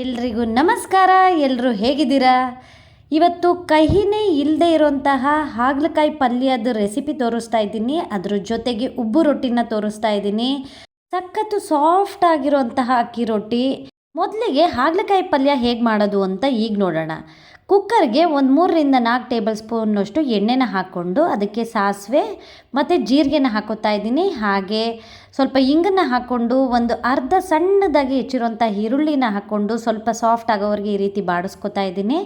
ಎಲ್ರಿಗೂ ನಮಸ್ಕಾರ ಎಲ್ಲರೂ ಹೇಗಿದ್ದೀರಾ? ಇವತ್ತು ಕಹಿನೇ ಇಲ್ಲದೆ ಇರುವಂತಹ ಹಾಗಲಕಾಯಿ ಪಲ್ಯದ ರೆಸಿಪಿ ತೋರಿಸ್ತಾ ಇದ್ದೀನಿ. ಅದ್ರ ಜೊತೆಗೆ ಉಬ್ಬು ರೊಟ್ಟಿನ ತೋರಿಸ್ತಾ ಇದ್ದೀನಿ. ಸಖತ್ತು ಸಾಫ್ಟ್ ಆಗಿರುವಂತಹ ಅಕ್ಕಿ ರೊಟ್ಟಿ. ಮೊದಲಿಗೆ ಹಾಗಲಕಾಯಿ ಪಲ್ಯ ಹೇಗೆ ಮಾಡೋದು ಅಂತ ಈಗ ನೋಡೋಣ. ಕುಕ್ಕರ್ಗೆ ಒಂದು ಮೂರರಿಂದ ನಾಲ್ಕು ಟೇಬಲ್ ಸ್ಪೂನ್ನಷ್ಟು ಎಣ್ಣೆನ ಹಾಕ್ಕೊಂಡು ಅದಕ್ಕೆ ಸಾಸಿವೆ ಮತ್ತು ಜೀರಿಗೆನ ಹಾಕೋತಾ ಇದ್ದೀನಿ. ಹಾಗೆ ಸ್ವಲ್ಪ ಇಂಗನ್ನು ಹಾಕ್ಕೊಂಡು ಒಂದು ಅರ್ಧ ಸಣ್ಣದಾಗಿ ಹೆಚ್ಚಿರುವಂಥ ಈರುಳ್ಳಿನ ಹಾಕ್ಕೊಂಡು ಸ್ವಲ್ಪ ಸಾಫ್ಟ್ ಆಗೋವರೆಗೆ ಈ ರೀತಿ ಬಾಡಿಸ್ಕೊತಾ ಇದ್ದೀನಿ.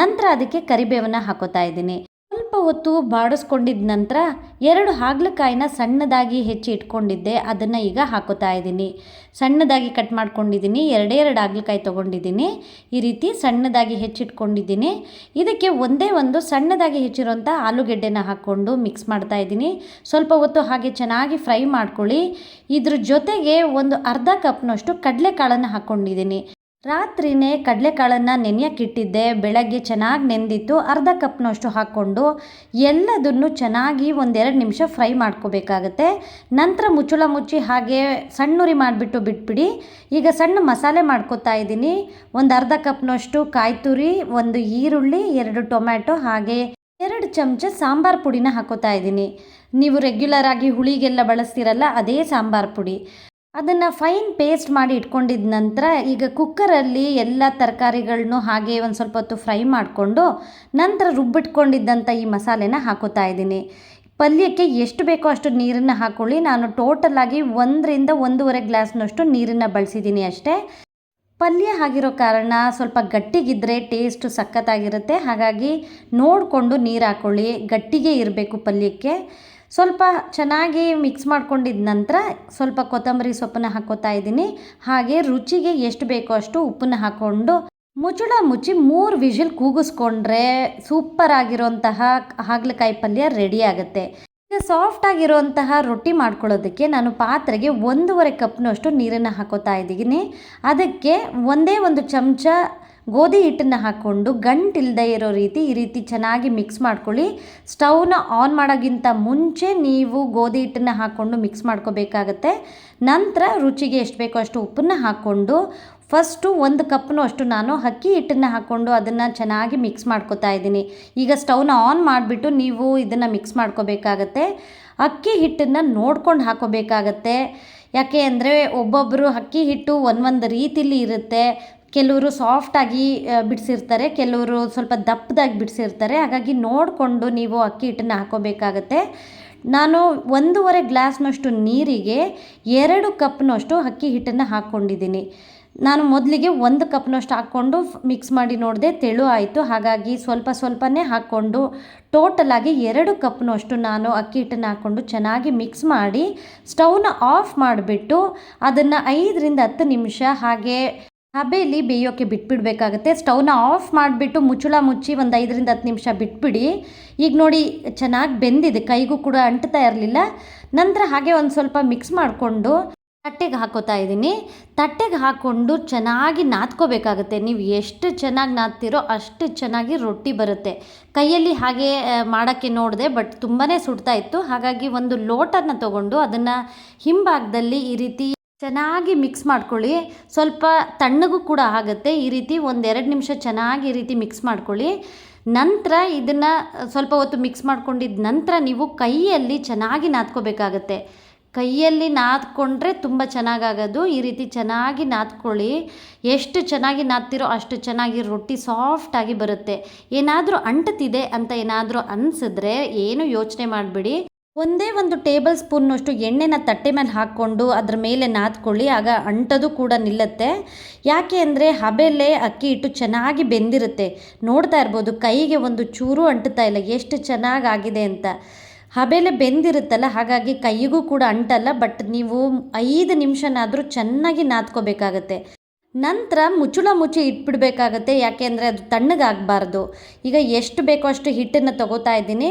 ನಂತರ ಅದಕ್ಕೆ ಕರಿಬೇವನ್ನ ಹಾಕೋತಾ ಇದ್ದೀನಿ. ಸ್ವಲ್ಪ ಹೊತ್ತು ಬಾಡಿಸ್ಕೊಂಡಿದ್ದ ನಂತರ ಎರಡು ಹಾಗಲಕಾಯಿನ ಸಣ್ಣದಾಗಿ ಹೆಚ್ಚಿ ಇಟ್ಕೊಂಡಿದ್ದೆ. ಅದನ್ನು ಈಗ ಹಾಕೋತಾ ಇದ್ದೀನಿ. ಸಣ್ಣದಾಗಿ ಕಟ್ ಮಾಡ್ಕೊಂಡಿದ್ದೀನಿ. ಎರಡೇ ಎರಡು ಹಾಗಲಕಾಯಿ ತೊಗೊಂಡಿದ್ದೀನಿ. ಈ ರೀತಿ ಸಣ್ಣದಾಗಿ ಹೆಚ್ಚಿಟ್ಕೊಂಡಿದ್ದೀನಿ. ಇದಕ್ಕೆ ಒಂದೇ ಒಂದು ಸಣ್ಣದಾಗಿ ಹೆಚ್ಚಿರುವಂಥ ಆಲೂಗೆಡ್ಡೆನ ಹಾಕ್ಕೊಂಡು ಮಿಕ್ಸ್ ಮಾಡ್ತಾ ಇದ್ದೀನಿ. ಸ್ವಲ್ಪ ಹೊತ್ತು ಹಾಗೆ ಚೆನ್ನಾಗಿ ಫ್ರೈ ಮಾಡ್ಕೊಳ್ಳಿ. ಇದ್ರ ಜೊತೆಗೆ ಒಂದು ಅರ್ಧ ಕಪ್ನಷ್ಟು ಕಡಲೆಕಾಳನ್ನು ಹಾಕ್ಕೊಂಡಿದ್ದೀನಿ ರಾತ್ರಿನೇ ಕಡಲೆಕಾಳನ್ನು ನೆನೆಯಕ್ಕಿಟ್ಟಿದ್ದೆ ಬೆಳಗ್ಗೆ ಚೆನ್ನಾಗಿ ನೆಂದಿತ್ತು, ಅರ್ಧ ಕಪ್ನಷ್ಟು ಹಾಕ್ಕೊಂಡು ಎಲ್ಲದನ್ನು ಚೆನ್ನಾಗಿ ಒಂದೆರಡು ನಿಮಿಷ ಫ್ರೈ ಮಾಡ್ಕೋಬೇಕಾಗತ್ತೆ. ನಂತರ ಮುಚ್ಚಳ ಮುಚ್ಚಿ ಹಾಗೆ ಸಣ್ಣುರಿ ಮಾಡಿಬಿಟ್ಟು ಬಿಟ್ಬಿಡಿ. ಈಗ ಸಣ್ಣ ಮಸಾಲೆ ಮಾಡ್ಕೋತಾ ಇದ್ದೀನಿ. ಒಂದು ಅರ್ಧ ಕಪ್ನಷ್ಟು ಕಾಯಿ ತುರಿ ಒಂದು ಈರುಳ್ಳಿ, ಎರಡು ಟೊಮ್ಯಾಟೊ, ಹಾಗೆ ಎರಡು ಚಮಚ ಸಾಂಬಾರು ಪುಡಿನ ಹಾಕೋತಾ ಇದ್ದೀನಿ. ನೀವು ರೆಗ್ಯುಲರ್ ಆಗಿ ಹುಳಿಗೆಲ್ಲ ಬಳಸ್ತೀರಲ್ಲ, ಅದೇ ಸಾಂಬಾರು ಪುಡಿ. ಅದನ್ನು ಫೈನ್ ಪೇಸ್ಟ್ ಮಾಡಿ ಇಟ್ಕೊಂಡಿದ ನಂತರ ಈಗ ಕುಕ್ಕರಲ್ಲಿ ಎಲ್ಲ ತರಕಾರಿಗಳನ್ನು ಹಾಗೆ ಒಂದು ಸ್ವಲ್ಪ ಹೊತ್ತು ಫ್ರೈ ಮಾಡಿಕೊಂಡು ನಂತರ ರುಬ್ಬಿಟ್ಕೊಂಡಿದ್ದಂಥ ಈ ಮಸಾಲೆನ ಹಾಕೋತಾ ಇದ್ದೀನಿ. ಪಲ್ಯಕ್ಕೆ ಎಷ್ಟು ಬೇಕೋ ಅಷ್ಟು ನೀರನ್ನು ಹಾಕ್ಕೊಳ್ಳಿ ನಾನು ಟೋಟಲಾಗಿ ಒಂದರಿಂದ ಒಂದೂವರೆ ಗ್ಲಾಸ್ನಷ್ಟು ನೀರನ್ನು ಬಳಸಿದ್ದೀನಿ ಅಷ್ಟೇ. ಪಲ್ಯ ಆಗಿರೋ ಕಾರಣ ಸ್ವಲ್ಪ ಗಟ್ಟಿಗಿದ್ದರೆ ಟೇಸ್ಟು ಸಖತ್ತಾಗಿರುತ್ತೆ. ಹಾಗಾಗಿ ನೋಡಿಕೊಂಡು ನೀರು ಹಾಕ್ಕೊಳ್ಳಿ ಗಟ್ಟಿಗೆ ಇರಬೇಕು ಪಲ್ಯಕ್ಕೆ. ಸ್ವಲ್ಪ ಚೆನ್ನಾಗಿ ಮಿಕ್ಸ್ ಮಾಡ್ಕೊಂಡಿದ ನಂತರ ಸ್ವಲ್ಪ ಕೊತ್ತಂಬರಿ ಸೊಪ್ಪನ್ನ ಹಾಕೋತಾ ಇದ್ದೀನಿ. ಹಾಗೆ ರುಚಿಗೆ ಎಷ್ಟು ಬೇಕೋ ಅಷ್ಟು ಉಪ್ಪನ್ನ ಹಾಕ್ಕೊಂಡು ಮುಚ್ಚಳ ಮುಚ್ಚಿ ಮೂರು ವಿಷಲ್ ಕೂಗಿಸ್ಕೊಂಡ್ರೆ ಸೂಪರ್ ಆಗಿರೋಂತಹ ಹಾಗಲಕಾಯಿ ಪಲ್ಯ ರೆಡಿ ಆಗುತ್ತೆ. ಈಗ ಸಾಫ್ಟ್ ಆಗಿರುವಂತಹ ರೊಟ್ಟಿ ಮಾಡ್ಕೊಳ್ಳೋದಕ್ಕೆ ನಾನು ಪಾತ್ರೆಗೆ ಒಂದೂವರೆ ಕಪ್ನಷ್ಟು ನೀರನ್ನು ಹಾಕೋತಾ ಇದ್ದೀನಿ. ಅದಕ್ಕೆ ಒಂದೇ ಒಂದು ಚಮಚ ಗೋಧಿ ಹಿಟ್ಟನ್ನು ಹಾಕ್ಕೊಂಡು ಗಂಟಿಲ್ಲದೆ ಇರೋ ರೀತಿ ಈ ರೀತಿ ಚೆನ್ನಾಗಿ ಮಿಕ್ಸ್ ಮಾಡ್ಕೊಳ್ಳಿ. ಸ್ಟವ್ನ ಆನ್ ಮಾಡೋಕ್ಕಿಂತ ಮುಂಚೆ ನೀವು ಗೋಧಿ ಹಿಟ್ಟನ್ನು ಹಾಕ್ಕೊಂಡು ಮಿಕ್ಸ್ ಮಾಡ್ಕೋಬೇಕಾಗತ್ತೆ. ನಂತರ ರುಚಿಗೆ ಎಷ್ಟು ಬೇಕೋ ಅಷ್ಟು ಉಪ್ಪನ್ನು ಹಾಕ್ಕೊಂಡು ಫಸ್ಟು ಒಂದು ಕಪ್ಪನ್ನು ಅಷ್ಟು ನಾನು ಅಕ್ಕಿ ಹಿಟ್ಟನ್ನು ಹಾಕ್ಕೊಂಡು ಅದನ್ನು ಚೆನ್ನಾಗಿ ಮಿಕ್ಸ್ ಮಾಡ್ಕೊತಾ ಇದ್ದೀನಿ. ಈಗ ಸ್ಟವ್ನ ಆನ್ ಮಾಡಿಬಿಟ್ಟು ನೀವು ಇದನ್ನು ಮಿಕ್ಸ್ ಮಾಡ್ಕೋಬೇಕಾಗತ್ತೆ. ಅಕ್ಕಿ ಹಿಟ್ಟನ್ನು ನೋಡ್ಕೊಂಡು ಹಾಕೋಬೇಕಾಗತ್ತೆ ಯಾಕೆ ಅಂದರೆ ಒಬ್ಬೊಬ್ಬರು ಅಕ್ಕಿ ಹಿಟ್ಟು ಒಂದೊಂದು ರೀತಿಲಿ ಇರುತ್ತೆ. ಕೆಲವರು ಸಾಫ್ಟಾಗಿ ಬಿಡಿಸಿರ್ತಾರೆ, ಕೆಲವರು ಸ್ವಲ್ಪ ದಪ್ಪದಾಗಿ ಬಿಡಿಸಿರ್ತಾರೆ. ಹಾಗಾಗಿ ನೋಡಿಕೊಂಡು ನೀವು ಅಕ್ಕಿ ಹಿಟ್ಟನ್ನು ಹಾಕೋಬೇಕಾಗತ್ತೆ. ನಾನು ಒಂದೂವರೆ ಗ್ಲಾಸ್ನಷ್ಟು ನೀರಿಗೆ ಎರಡು ಕಪ್ನಷ್ಟು ಅಕ್ಕಿ ಹಿಟ್ಟನ್ನು ಹಾಕ್ಕೊಂಡಿದ್ದೀನಿ. ನಾನು ಮೊದಲಿಗೆ ಒಂದು ಕಪ್ನಷ್ಟು ಹಾಕ್ಕೊಂಡು ಮಿಕ್ಸ್ ಮಾಡಿ ನೋಡಿದೆ ತೆಳು ಆಯಿತು. ಹಾಗಾಗಿ ಸ್ವಲ್ಪ ಸ್ವಲ್ಪನೇ ಹಾಕ್ಕೊಂಡು ಟೋಟಲಾಗಿ ಎರಡು ಕಪ್ನಷ್ಟು ನಾನು ಅಕ್ಕಿ ಹಿಟ್ಟನ್ನು ಹಾಕ್ಕೊಂಡು ಚೆನ್ನಾಗಿ ಮಿಕ್ಸ್ ಮಾಡಿ ಸ್ಟವ್ನ ಆಫ್ ಮಾಡಿಬಿಟ್ಟು ಅದನ್ನು ಐದರಿಂದ ಹತ್ತು ನಿಮಿಷ ಹಾಗೆ ಹಬೆಯಲ್ಲಿ ಬೇಯೋಕ್ಕೆ ಬಿಟ್ಬಿಡಬೇಕಾಗತ್ತೆ. ಸ್ಟವ್ನ ಆಫ್ ಮಾಡಿಬಿಟ್ಟು ಮುಚ್ಚುಳ ಮುಚ್ಚಿ ಒಂದು ಐದರಿಂದ ಹತ್ತು ನಿಮಿಷ ಬಿಟ್ಬಿಡಿ. ಈಗ ನೋಡಿ ಚೆನ್ನಾಗಿ ಬೆಂದಿದೆ. ಕೈಗೂ ಕೂಡ ಅಂಟ್ತಾ ಇರಲಿಲ್ಲ. ನಂತರ ಹಾಗೆ ಒಂದು ಸ್ವಲ್ಪ ಮಿಕ್ಸ್ ಮಾಡಿಕೊಂಡು ತಟ್ಟೆಗೆ ಹಾಕೋತಾ ಇದ್ದೀನಿ. ತಟ್ಟೆಗೆ ಹಾಕ್ಕೊಂಡು ಚೆನ್ನಾಗಿ ನಾದ್ಕೋಬೇಕಾಗತ್ತೆ. ನೀವು ಎಷ್ಟು ಚೆನ್ನಾಗಿ ನಾದ್ತೀರೋ ಅಷ್ಟು ಚೆನ್ನಾಗಿ ರೊಟ್ಟಿ ಬರುತ್ತೆ. ಕೈಯಲ್ಲಿ ಹಾಗೆ ಮಾಡೋಕ್ಕೆ ನೋಡಿದೆ, ಬಟ್ ತುಂಬಾ ಸುಡ್ತಾ ಇತ್ತು. ಹಾಗಾಗಿ ಒಂದು ಲೋಟನ ತಗೊಂಡು ಅದನ್ನು ಹಿಂಭಾಗದಲ್ಲಿ ಈ ರೀತಿ ಚೆನ್ನಾಗಿ ಮಿಕ್ಸ್ ಮಾಡ್ಕೊಳ್ಳಿ. ಸ್ವಲ್ಪ ತಣ್ಣಗೂ ಕೂಡ ಆಗುತ್ತೆ. ಈ ರೀತಿ ಒಂದೆರಡು ನಿಮಿಷ ಚೆನ್ನಾಗಿ ಈ ರೀತಿ ಮಿಕ್ಸ್ ಮಾಡ್ಕೊಳ್ಳಿ. ನಂತರ ಇದನ್ನು ಸ್ವಲ್ಪ ಹೊತ್ತು ಮಿಕ್ಸ್ ಮಾಡ್ಕೊಂಡಿದ್ದ ನಂತರ ನೀವು ಕೈಯಲ್ಲಿ ಚೆನ್ನಾಗಿ ನಾದ್ಕೋಬೇಕಾಗತ್ತೆ. ಕೈಯಲ್ಲಿ ನಾದ್ಕೊಂಡ್ರೆ ತುಂಬ ಚೆನ್ನಾಗಾಗೋದು. ಈ ರೀತಿ ಚೆನ್ನಾಗಿ ನಾದ್ಕೊಳ್ಳಿ. ಎಷ್ಟು ಚೆನ್ನಾಗಿ ನಾದ್ತಿರೋ ಅಷ್ಟು ಚೆನ್ನಾಗಿ ರೊಟ್ಟಿ ಸಾಫ್ಟಾಗಿ ಬರುತ್ತೆ. ಏನಾದರೂ ಅಂಟತಿದೆ ಅಂತ ಏನಾದರೂ ಅನಿಸಿದ್ರೆ ಏನು ಯೋಚನೆ ಮಾಡಿಬಿಡಿ. ಒಂದೇ ಒಂದು ಟೇಬಲ್ ಸ್ಪೂನ್ನಷ್ಟು ಎಣ್ಣೆನ ತಟ್ಟೆ ಮೇಲೆ ಹಾಕ್ಕೊಂಡು ಅದ್ರ ಮೇಲೆ ನಾದ್ಕೊಳ್ಳಿ, ಆಗ ಅಂಟೋದು ಕೂಡ ನಿಲ್ಲತ್ತೆ. ಯಾಕೆ ಅಂದರೆ ಹಬೆಲೆ, ಅಕ್ಕಿ ಹಿಟ್ಟು ಚೆನ್ನಾಗಿ ಬೆಂದಿರುತ್ತೆ. ನೋಡ್ತಾ ಇರ್ಬೋದು, ಕೈಗೆ ಒಂದು ಚೂರು ಅಂಟುತ್ತಾ ಇಲ್ಲ, ಎಷ್ಟು ಚೆನ್ನಾಗಿ ಆಗಿದೆ ಅಂತ. ಹಬೆಲೆ ಬೆಂದಿರುತ್ತಲ್ಲ, ಹಾಗಾಗಿ ಕೈಗೂ ಕೂಡ ಅಂಟಲ್ಲ, ಬಟ್ ನೀವು ಐದು ನಿಮಿಷನಾದರೂ ಚೆನ್ನಾಗಿ ನಾದ್ಕೋಬೇಕಾಗತ್ತೆ. ನಂತರ ಮುಚ್ಚುಳ ಮುಚ್ಚಿ ಇಟ್ಬಿಡಬೇಕಾಗತ್ತೆ, ಯಾಕೆ ಅಂದರೆ ಅದು ತಣ್ಣಗಾಗಬಾರ್ದು. ಈಗ ಎಷ್ಟು ಬೇಕೋ ಅಷ್ಟು ಹಿಟ್ಟನ್ನು ತೊಗೋತಾ ಇದ್ದೀನಿ.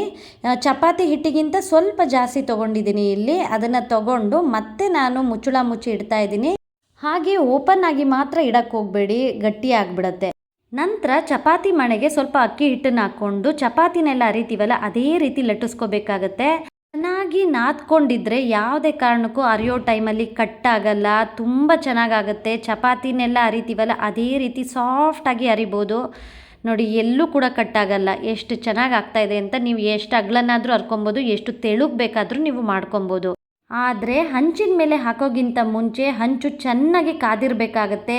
ಚಪಾತಿ ಹಿಟ್ಟಿಗಿಂತ ಸ್ವಲ್ಪ ಜಾಸ್ತಿ ತೊಗೊಂಡಿದ್ದೀನಿ ಇಲ್ಲಿ. ಅದನ್ನು ತೊಗೊಂಡು ಮತ್ತೆ ನಾನು ಮುಚ್ಚುಳ ಮುಚ್ಚಿ ಇಡ್ತಾ ಇದ್ದೀನಿ. ಹಾಗೆ ಓಪನ್ ಆಗಿ ಮಾತ್ರ ಇಡಕ್ಕೆ ಹೋಗಬೇಡಿ, ಗಟ್ಟಿ ಆಗಿಬಿಡತ್ತೆ. ನಂತರ ಚಪಾತಿ ಮಣೆಗೆ ಸ್ವಲ್ಪ ಅಕ್ಕಿ ಹಿಟ್ಟನ್ನು ಹಾಕ್ಕೊಂಡು, ಚಪಾತಿನೆಲ್ಲ ಅರಿತೀವಲ್ಲ, ಅದೇ ರೀತಿ ಲಟ್ಟಿಸ್ಕೋಬೇಕಾಗತ್ತೆ. ಚೆನ್ನಾಗಿ ನಾದ್ಕೊಂಡಿದ್ರೆ ಯಾವುದೇ ಕಾರಣಕ್ಕೂ ಅರಿಯೋ ಟೈಮಲ್ಲಿ ಕಟ್ಟಾಗಲ್ಲ, ತುಂಬ ಚೆನ್ನಾಗಾಗುತ್ತೆ. ಚಪಾತಿನೆಲ್ಲ ಅರಿತೀವಲ್ಲ, ಅದೇ ರೀತಿ ಸಾಫ್ಟಾಗಿ ಅರಿಬೋದು. ನೋಡಿ, ಎಲ್ಲೂ ಕೂಡ ಕಟ್ಟಾಗಲ್ಲ. ಎಷ್ಟು ಚೆನ್ನಾಗಿ ಆಗ್ತಾಯಿದೆ ಅಂತ ನೀವು ಎಷ್ಟು ಅಗಲನಾದರೂ ಹರ್ಕೊಬೋದು ಎಷ್ಟು ತೆಳುಗೆ ಬೇಕಾದರೂ ನೀವು ಮಾಡ್ಕೊಬೋದು. ಆದರೆ ಹಂಚಿನ ಮೇಲೆ ಹಾಕೋಗಿಂತ ಮುಂಚೆ ಹಂಚು ಚೆನ್ನಾಗಿ ಕಾದಿರಬೇಕಾಗತ್ತೆ.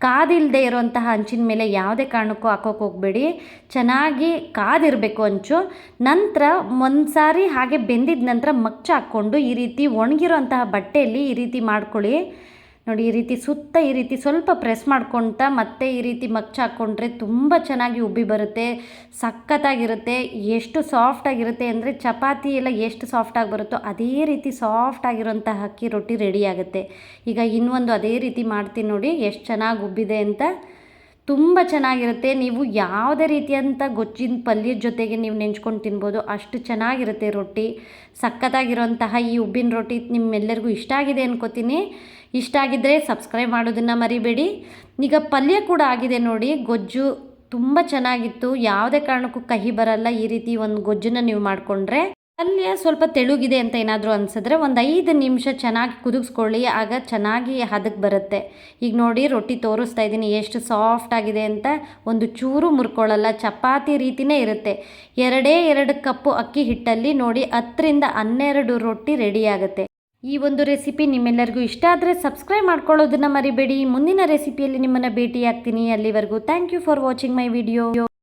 ಕಾದಿಲ್ಲದೆ ಇರುವಂತಹ ಹಂಚಿನ ಮೇಲೆ ಯಾವುದೇ ಕಾರಣಕ್ಕೂ ಹಾಕೋಕೆ ಹೋಗಬೇಡಿ. ಚೆನ್ನಾಗಿ ಕಾದಿರಬೇಕು ಹಂಚು. ನಂತರ ಒಂದು ಸಾರಿ ಹಾಗೆ ಬೆಂದಿದ ನಂತರ ಮಚ್ಚ ಹಾಕ್ಕೊಂಡು ಈ ರೀತಿ ಒಣಗಿರೋಂತಹ ಬಟ್ಟೆಯಲ್ಲಿ ಈ ರೀತಿ ಮಾಡ್ಕೊಳ್ಳಿ. ನೋಡಿ, ಈ ರೀತಿ ಸುತ್ತ ಈ ರೀತಿ ಸ್ವಲ್ಪ ಪ್ರೆಸ್ ಮಾಡ್ಕೊಳ್ತಾ ಮತ್ತೆ ಈ ರೀತಿ ಮಚ್ಚ ಹಾಕ್ಕೊಂಡ್ರೆ ತುಂಬ ಚೆನ್ನಾಗಿ ಉಬ್ಬಿ ಬರುತ್ತೆ, ಸಖತ್ತಾಗಿರುತ್ತೆ, ಎಷ್ಟು ಸಾಫ್ಟಾಗಿರುತ್ತೆ ಅಂದರೆ ಚಪಾತಿ ಎಲ್ಲ ಎಷ್ಟು ಸಾಫ್ಟಾಗಿ ಬರುತ್ತೋ ಅದೇ ರೀತಿ ಸಾಫ್ಟಾಗಿರೋಂಥ ಅಕ್ಕಿ ರೊಟ್ಟಿ ರೆಡಿ ಆಗುತ್ತೆ. ಈಗ ಇನ್ನೊಂದು ಅದೇ ರೀತಿ ಮಾಡ್ತೀನಿ ನೋಡಿ, ಎಷ್ಟು ಚೆನ್ನಾಗಿ ಉಬ್ಬಿದೆ ಅಂತ ತುಂಬ ಚೆನ್ನಾಗಿರುತ್ತೆ. ನೀವು ಯಾವುದೇ ರೀತಿಯಂಥ ಗೊಜ್ಜಿನ ಪಲ್ಯದ ಜೊತೆಗೆ ನೀವು ನೆಂಚ್ಕೊಂಡು ತಿನ್ಬೋದು. ಅಷ್ಟು ಚೆನ್ನಾಗಿರುತ್ತೆ ರೊಟ್ಟಿ. ಸಖತ್ತಾಗಿರುವಂತಹ ಈ ಉಬ್ಬಿನ ರೊಟ್ಟಿ ನಿಮ್ಮೆಲ್ಲರಿಗೂ ಇಷ್ಟ ಆಗಿದೆ ಅನ್ಕೋತೀನಿ. ಇಷ್ಟ ಆಗಿದ್ದರೆ ಸಬ್ಸ್ಕ್ರೈಬ್ ಮಾಡೋದನ್ನು ಮರಿಬೇಡಿ. ಈಗ ಪಲ್ಯ ಕೂಡ ಆಗಿದೆ ನೋಡಿ. ಗೊಜ್ಜು ತುಂಬ ಚೆನ್ನಾಗಿತ್ತು. ಯಾವುದೇ ಕಾರಣಕ್ಕೂ ಕಹಿ ಬರಲ್ಲ. ಈ ರೀತಿ ಒಂದು ಗೊಜ್ಜನ್ನು ನೀವು ಮಾಡಿಕೊಂಡ್ರೆ ಪಲ್ಯ ಸ್ವಲ್ಪ ತೆಳುಗಿದೆ ಅಂತ ಏನಾದರೂ ಅನಿಸಿದ್ರೆ ಒಂದು ಐದು ನಿಮಿಷ ಚೆನ್ನಾಗಿ ಕುದಿಸ್ಕೊಳ್ಳಿ, ಆಗ ಚೆನ್ನಾಗಿ ಹದಕ್ಕೆ ಬರುತ್ತೆ. ಈಗ ನೋಡಿ ರೊಟ್ಟಿ ತೋರಿಸ್ತಾ ಇದ್ದೀನಿ, ಎಷ್ಟು ಸಾಫ್ಟ್ ಆಗಿದೆ ಅಂತ. ಒಂದು ಚೂರು ಮುರ್ಕೊಳ್ಳಲ್ಲ, ಚಪಾತಿ ರೀತಿಯೇ ಇರುತ್ತೆ. ಎರಡೇ ಎರಡು ಕಪ್ಪು ಅಕ್ಕಿ ಹಿಟ್ಟಲ್ಲಿ ನೋಡಿ ಹತ್ತರಿಂದ ಹನ್ನೆರಡು ರೊಟ್ಟಿ ರೆಡಿ ಆಗುತ್ತೆ. ಈ ಒಂದು ರೆಸಿಪಿ ನಿಮ್ಮೆಲ್ಲರಿಗೂ ಇಷ್ಟ ಆದರೆ ಸಬ್ಸ್ಕ್ರೈಬ್ ಮಾಡ್ಕೊಳ್ಳೋದನ್ನ ಮರಿಬೇಡಿ. ಮುಂದಿನ ರೆಸಿಪಿಯಲ್ಲಿ ನಿಮ್ಮನ್ನು ಭೇಟಿಯಾಗ್ತೀನಿ. ಅಲ್ಲಿವರೆಗೂ thank you for watching my video